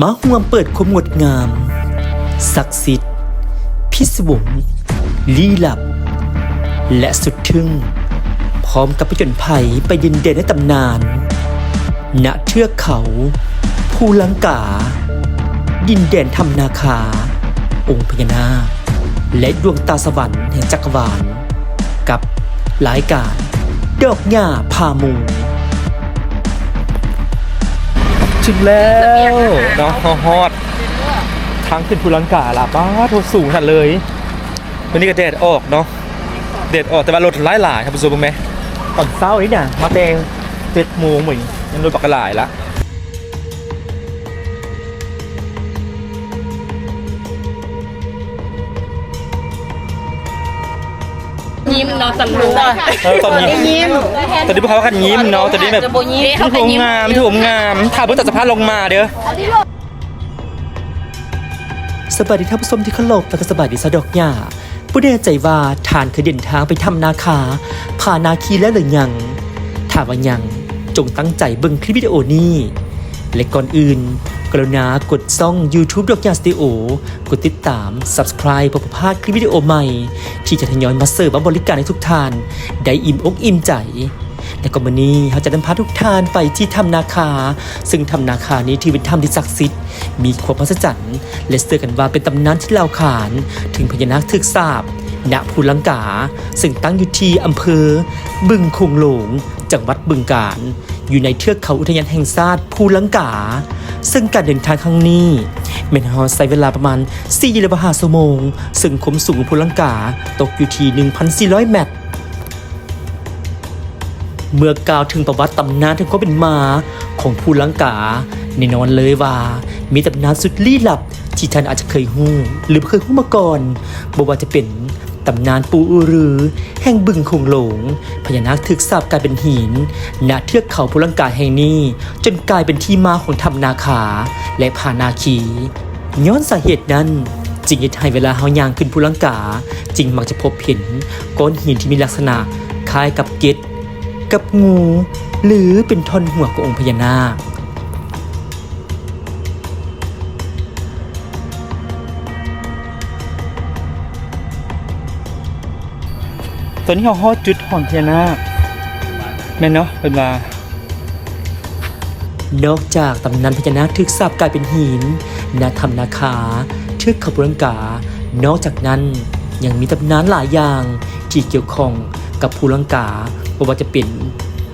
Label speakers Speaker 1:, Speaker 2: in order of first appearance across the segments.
Speaker 1: มาห่วมเปิดความงดงาม ศักดิ์สิทธิ์ พิศวงลี้ลับ และสุดทึ่ง พร้อมกับผจญภัยไปดินเดนในตำนาน ณเทือกเขาภูลังกา ดินแดนทำนาคา องค์พญานาคและดวงตาสวรรค์แห่งจักรวาล กับหลายการดอกหญ้าพามู
Speaker 2: ถึงแล้วเนาะฮอดทางขึ้นภูลังกาล่ะป้าโทสูงทันเลยวันนี้ก็แดดออกเนาะแดดออกแต่ว่ารถหลายหลายๆครับผู้ชมรู้ไหมตอนเช้านี่น่ะมาแต่เจ็ดโมงเหมือนยังรถปักกระหลายละ
Speaker 3: ยิ้มเนาะตำรวจ
Speaker 2: เออตอนนี้ยิ้มตอนนี้พวกเขาคันยิ้มเนาะตอนนี้แบบ
Speaker 3: จะโบยิ้ม
Speaker 2: มันถูกงามถูกงามถ่ายเพื่อตัดสภาพลงมาเด้อ
Speaker 1: สบายดีท่านผู้ชมที่เคารพและก็สบายดีสะดอกหญ้าผู้แน่ใจว่าทานเคยเดินทางไปทำนาคาผ่านาคีแล้วหรือยังถ้าว่ายังจงตั้งใจเบิ่งคลิปวิดีโอนี้และก่อนอื่น กรุณากดซ่อง YouTube ดอกหญ้าสติโอกดติดตาม Subscribe เพื่อบ่พลาดคลิปวิดีโอใหม่ ที่จะทยอยมาเสิร์ฟมาบริการให้ทุกท่าน ได้อิ่มอกอิ่มใจและก็วันนี้เราจะนำพาทุกท่านไปที่ถ้ำนาคา ซึ่งถ้ำนาคานี้ถือเป็นถ้ำที่ศักดิ์สิทธิ์มีความมหัศจรรย์และเสื่อกันว่าเป็นตำนานที่เล่าขาน ถึงพญานาคทึกษาบณภูลังกา ซึ่งตั้งอยู่ที่อำเภอ บึงคงหลง จังหวัดบึงกาฬ อยู่ในเทือกเขาอุทยานแห่งชาติภูลังกา ซึ่งการเดินทางครั้งนี้เมนฮอใช้เวลาประมาณ4กิโลเมตรชั่วโมง ซึ่งคมสูงภูลังกาตกอยู่ที่ 1,400 เมตร เมื่อกล่าวถึงประวัติตำนานถึงควาเป็นมาของภูลังกาแน่นอนเลยว่า มีตำนานสุดลี้ลับที่ท่านอาจจะเคยหู้หรือเคยหู้มาก่อนบอกว่าจะเป็น ตำนานปูอือรือ แห่งบึงคงหลง พญานาคถึกสาบกลายเป็นหิน ณเทือกเขาภูลังกาแห่งนี้ จนกลายเป็นที่มาของธรรมนาคา และพานาคีย้อนสาเหตุนั้นจึงเหตุให้เวลาเฮายางขึ้นภูลังกาจึงมักจะพบเห็นก้อนหินที่มีลักษณะคล้ายกับเกตกับงู หรือเป็นท่อนหัวขององค์พญานาค
Speaker 2: ตอนนี้เขาฮอดจุดหอนพญานาคแม่นเนาะเป็นว่าน
Speaker 1: อกจากตำนานพญานาคทึกสาบกลายเป็นหินนาธรรมนาคาเทือกขบุรังกา นอกจากนั้นยังมีตำนานหลายอย่างที่เกี่ยวข้องกับภูลังกาว่าจะเป็น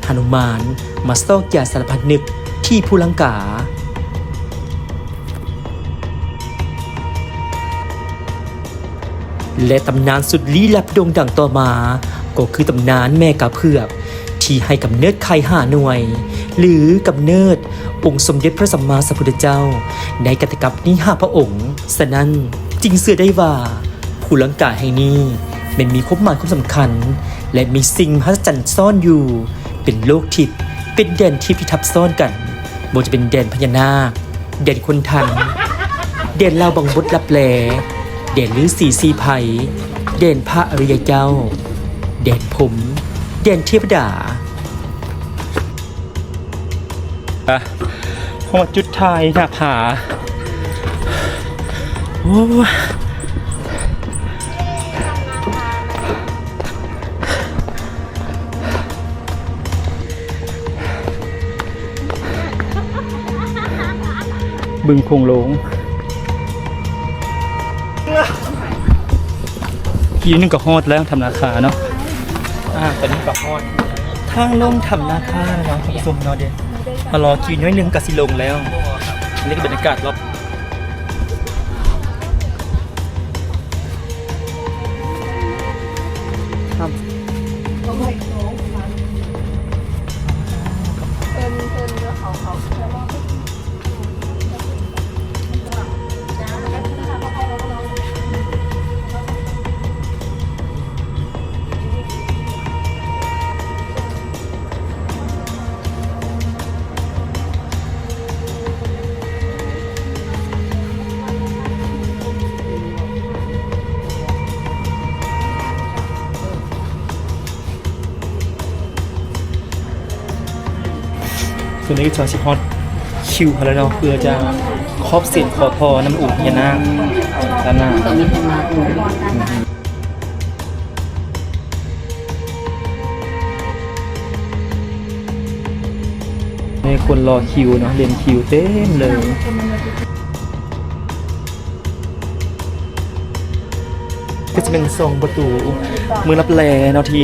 Speaker 1: หนุมานมาซอกยาสารพัดนึกที่ภูลังกา และตำนานสุดลี้ลับโด่งดังต่อมา ก็คือตำนานแม่กาเพือก ที่ให้กำเนิดไข่ห้าหน่วย หรือกำเนิดองค์สมเด็จพระสัมมาสัมพุทธเจ้า ในกัตกับนี้ห้าพระองค์ฉะนั้นจึงเสื่อได้ว่าภูลังกาแห่งนี้มันมีความหมายความสำคัญ และมีสิ่งมหัศจรรย์ซ่อนอยู่ เป็นโลกทิพย์เป็นแดนทิพย์ที่ทับซ้อนกันบนจะเป็นแดนพญานาคแดนคนทันเด่นเล่าบังบดรับแล เด่นลือสีสีไผ่เด่นพระอริยเจ้า เด่นผม เด่นเทพดา
Speaker 2: อะฮอจุดไทายหน้าผาโอ้บึงคงหลง กี่นึงก็ฮอดแล้วทำราคาเนาะอ่าตอนนี้ก็ฮอดทางลงทำนาคาเนาะคุณผู้ชมเนาะเดี๋ยวมารอคิวน้อยหนึงกับสิลงแล้วอันนี้ก็บรรยากาศรอบครับส่วน นี้ก็จอสิฮอตคิวเขาแล้วเนาะเพื่อจะครอบเสียนขอพอน้ำอุ่นยานาด้านหน้า
Speaker 3: ใน
Speaker 2: คนรอคิวเนาะเรียนคิวเต็มเลย ก็จะเป็นทรงประตูมือรับแลเนาะที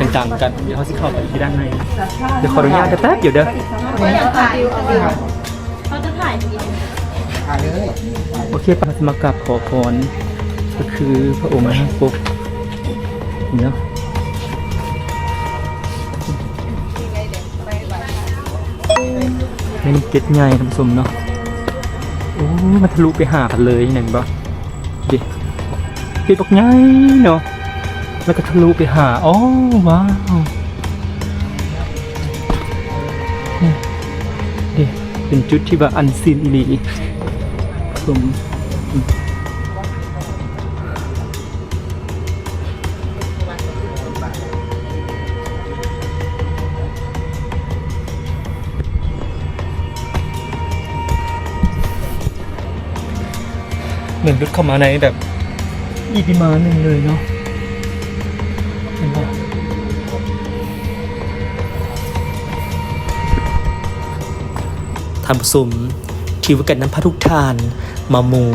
Speaker 2: ต่างๆกันเดี๋ยวเขาสิเข้าไปที่ด้านในเดี๋ยวขออนุญาตเดี๋ยวแป๊บเดี๋ยวเด้อ
Speaker 3: เขาจะถ่าย
Speaker 2: โอเคปะมากราบขอพรก็คือพระองค์นะปุ๊บเนาะนี่มันเก็ตใหญ่ท่านผู้ชมเนาะโอ้มันทะลุไปหากันเลยเห็นบ่ดิ เก็ตบอกใหญ่เนาะแล้วก็ทะลุไปหาอ๋อว้าวเนี่ดิเป็นจุดที่ว่าอันซีนอีหลีผมเหมือนรุดเข้ามาในแบบ อีพิมาหนึ่งเลยเนาะเห็นปะ
Speaker 1: ทำผสมทีวกันน้ำพระทุกทาน มาหมู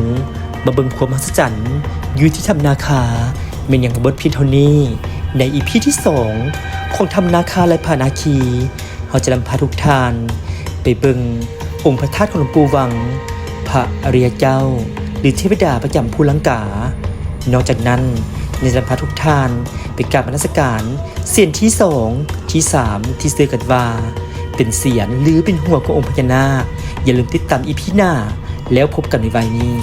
Speaker 1: มาเบิงความมหัศจรรย์ยูที่ทำนาคาเป็นอย่างบบทพียงเท่านี้ในอีพีที่สองของทำนาคาและพานาคีเราจะนำพาทุกทาน ไปเบิงองค์พระธาตุของหลวงปู่วัง พระอริยเจ้า หรือเทวดาประจำภูลังกา นอกจากนั้นในจะนำพาทุกทานไปกราบนมัสการเสียนที่สองที่สามที่เสือกัดวา เป็นเสียนหรือเป็นหัวขององค์พญานาคอย่าลืมติดตามอีพีหน้า แล้วพบกันในวัยนี้